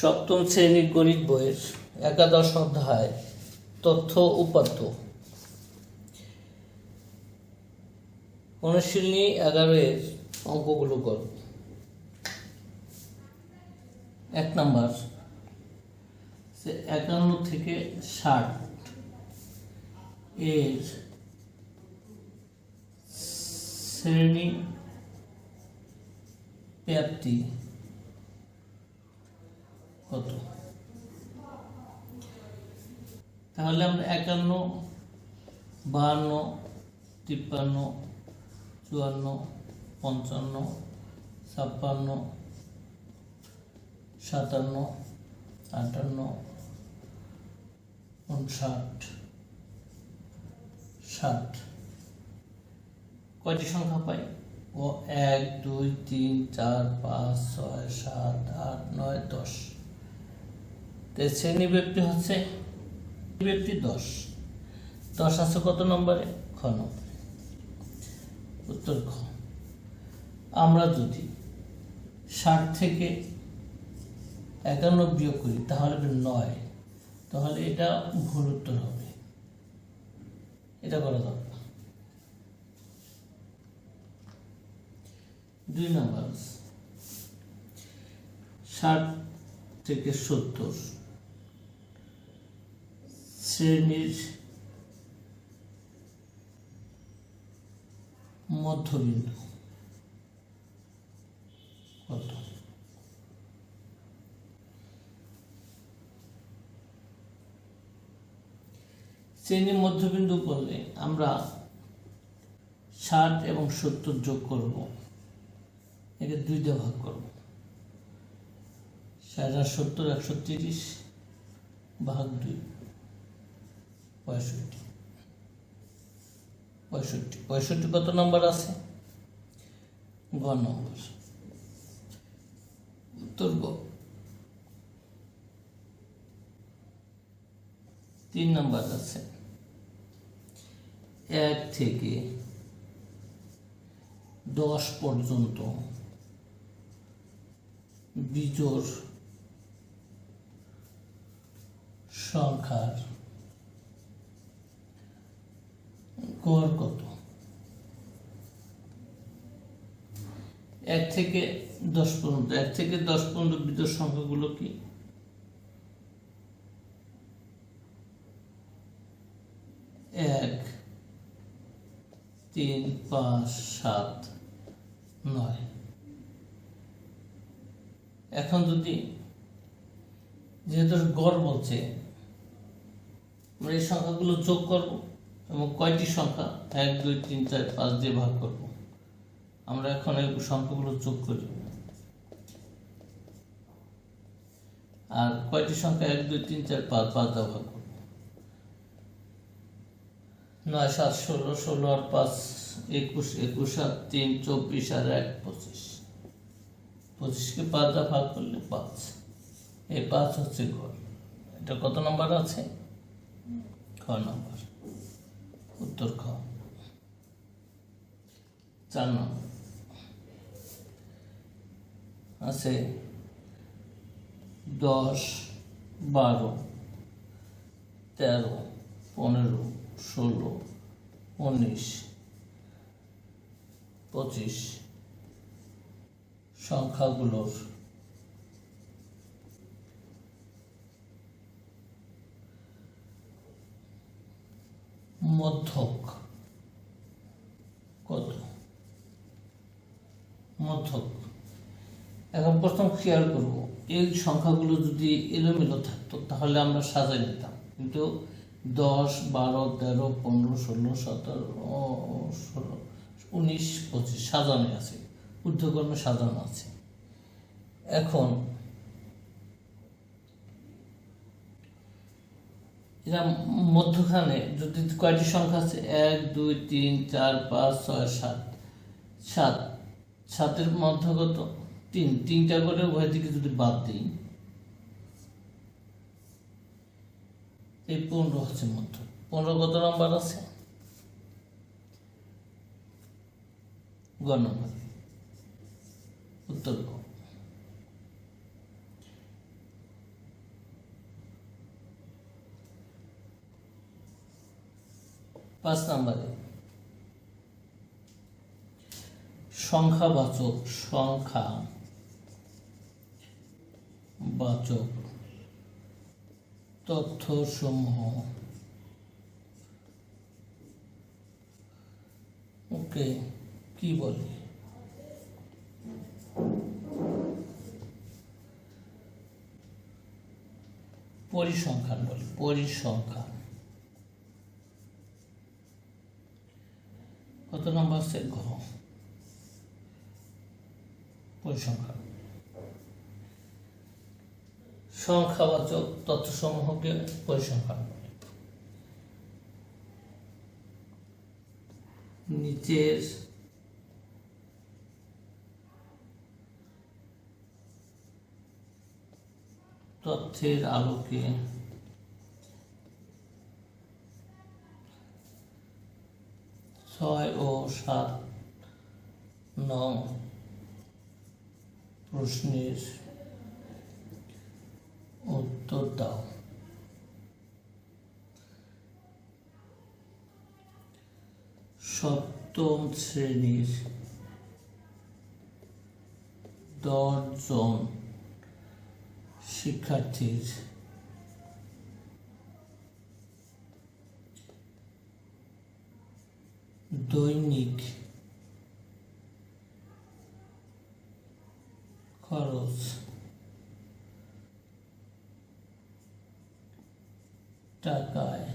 সপ্তম শ্রেণির গণিত বইয়ের একাদশ অধ্যায়, তথ্য উপাত্ত। অনুশীলনী এগারোয়ের অঙ্কগুলো কর। এক নম্বর একান্ন থেকে ষাট এর শ্রেণি ব্যাপ্তি কত? তাহলে আমরা একান্ন, বাহান্ন, তিপ্পান্ন, চুয়ান্ন, পঞ্চান্ন, ছাপ্পান্ন, সাতান্ন, আটান্ন উনষাট ষাট। কয়টি সংখ্যা পাই? ও এক, দুই, তিন, চার, পাঁচ, ছয়, সাত, আট, নয়, দশ। তো শ্রেণি ব্যক্তি হচ্ছে ব্যক্তি দশ। দশ আছে কত নম্বরে? খ নম্বরে। উত্তর খ। আমরা যদি ষাট থেকে একান্ন বিয়োগ করি, তাহলে নয়। তাহলে এটা ভুল উত্তর হবে। এটা করা দরকার। দুই নম্বর ষাট থেকে সত্তর। শ্রেণির মধ্যবিন্দু কত শ্রেণির মধ্যবিন্দু করলে আমরা ষাট এবং সত্তর যোগ করব। একে দুই দিয়ে ভাগ করব। ষাট আর সত্তর একশো তিরিশ ভাগ দুই। পঁয়ষট্টি। পঁয়ষট্টি। পঁয়ষট্টি কত নম্বর আছে? গ নম্বর। উত্তর গ। তিন নম্বর আছে। এক থেকে দশ পর্যন্ত বিজোড় সংখ্যার গড় কত? এক থেকে দশ পর্যন্ত, এক থেকে দশ পর্যন্ত বিজোড় সংখ্যাগুলো কি? এক, তিন, পাঁচ, সাত, নয়। এখন যদি, যেহেতু গড় বলছে, আমরা এই সংখ্যাগুলো যোগ করব। এবং কয়টি সংখ্যা? এক, দুই, তিন, চার, পাঁচ দিয়ে ভাগ করব। আমরা এখন এই সংখ্যাগুলো যোগ করি। আর কয়টি সংখ্যা? এক, দুই, তিন, চার, পাঁচ পাঁচ দিয়ে ভাগ করব। নয়, সাত, ষোলো ষোলো আর পাঁচ, একুশ একুশ আর তিন, চব্বিশ, আর এক, পঁচিশ। পঁচিশকে পাঁচ দা ভাগ করলে পাঁচ। এই পাঁচ হচ্ছে ঘর। এটা কত নম্বর আছে? খ নম্বর। উত্তর খ। চার আছে দশ বারো তেরো পনেরো ষোলো উনিশ পঁচিশ। সংখ্যাগুলোর মধ্যক। কত? মধ্যক। এখন প্রথম খেয়াল করব এই সংখ্যাগুলো যদি এলোমেলো থাকতো, তাহলে আমরা সাজাই নিতাম। কিন্তু দশ, বারো, তেরো, পনেরো, ষোলো, সতেরো ষোলো, উনিশ, পঁচিশ, সাজানো আছে। ঊর্ধ্বকর্মে সাজানো আছে। এখন এরা মধ্যখানে যদি কয়টি সংখ্যা আছে? এক, দুই, তিন, চার, পাঁচ, ছয়, সাত। সাত। সাতের মধ্যগত তিন। তিনটা করে উভয় দিকে যদি বাদ দিই, এই পনেরো হচ্ছে মধ্য। পনেরো কত নম্বর আছে? গ নম্বর। উত্তর গ পাঁচ নম্বরে। সংখ্যাবাচক সংখ্যা বাচক তথ্যসমূহ। ওকে কি বলে? পরিসংখ্যান বলে পরিসংখ্যান। কত নম্বর আছে ঘ। পরিসংখ্যান সংখ্যাবাচক তথ্যসমূহকে পরিসংখ্যান নিচের তথ্যের আলোকে ছয় ও সাত নং প্রশ্নের উত্তর দাও। সপ্তম শ্রেণির দশজন শিক্ষার্থীর দৈনিক খরচ টাকায়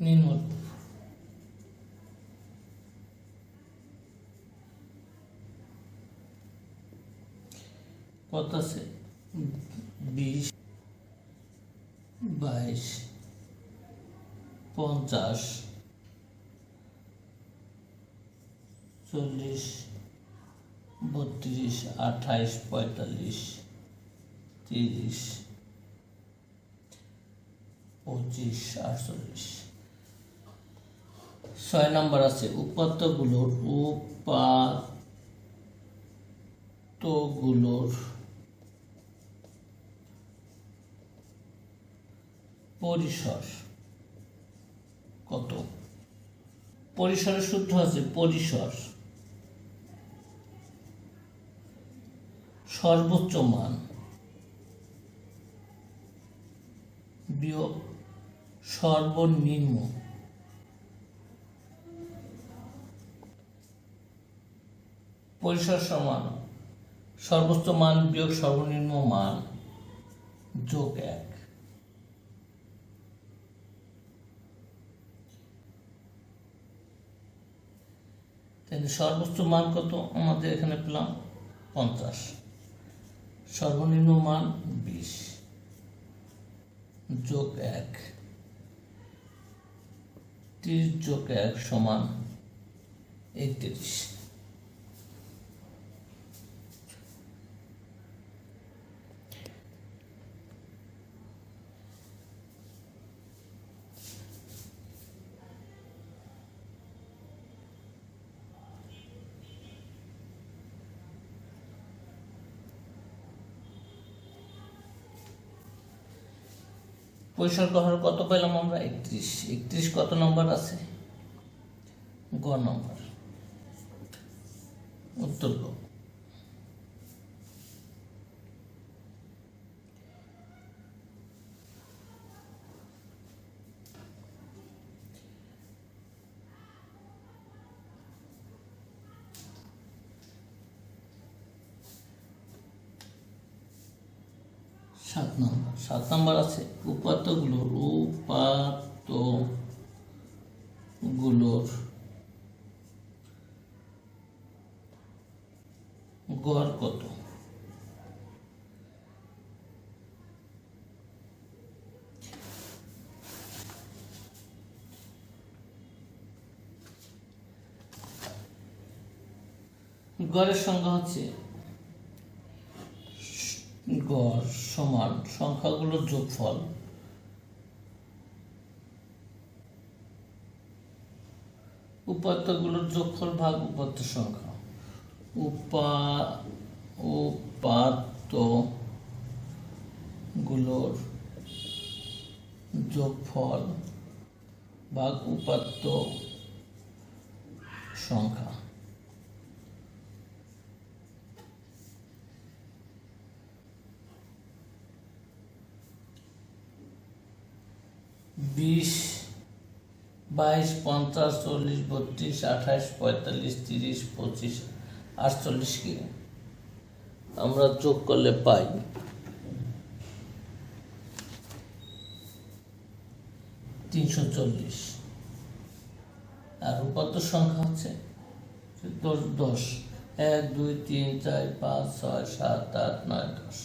নিম্নরূপ কত আছে বিশ বাইশ পঞ্চাশ চল্লিশ, বত্রিশ, আঠাইশ, পঁয়তাল্লিশ, তিরিশ, পঁচিশ, আটচল্লিশ। ছয় নম্বর আছে উপাত্তগুলোর উপাত্তগুলোর পরিসর কত? পরিসরের সূত্র আছে, পরিসর। সর্বোচ্চ মান। বিয়োগ সর্বনিম্ন। পরিসর সমান সর্বোচ্চ মান বিয়োগ সর্বনিম্ন মান যোগ এক। সর্বোচ্চ মান কত? আমাদের এখানে পেলাম পঞ্চাশ। সর্বনিম্ন মান বিশ। যোগ এক। ত্রিশ যোগ এক সমান একত্রিশ। পরিসর গ্রহণ কত পেলাম আমরা? একত্রিশ। একত্রিশ কত নম্বর আছে? গ নম্বর। উত্তর গ সাত নম্বর। সাত নম্বর আছে উপাত্তগুলোর উপাত্তগুলোর গড় কত? গড়ের সংখ্যা হচ্ছে গড় সমান সংখ্যাগুলোর যোগফল উপাত্তগুলোর যোগফল ভাগ উপাত্ত সংখ্যা। উপা উপাত্তগুলোর যোগফল ভাগ উপাত্ত সংখ্যা। বিশ, বাইশ, পঞ্চাশ, চল্লিশ, বত্রিশ, আঠাশ, পঁয়তাল্লিশ, তিরিশ, পঁচিশ, আটচল্লিশ কি? আমরা যোগ করলে পাই। তিনশো চল্লিশ। আর উপাত্ত সংখ্যা হচ্ছে দশ দশ। এক, দুই, তিন, চার, পাঁচ, ছয়, সাত, আট, নয়, দশ।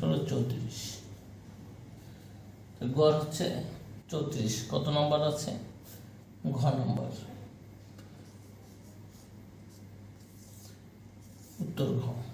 করল চৌত্রিশ। গড় হচ্ছে চৌত্রিশ। কত নম্বর আছে? ঘ নম্বর। উত্তর ঘ।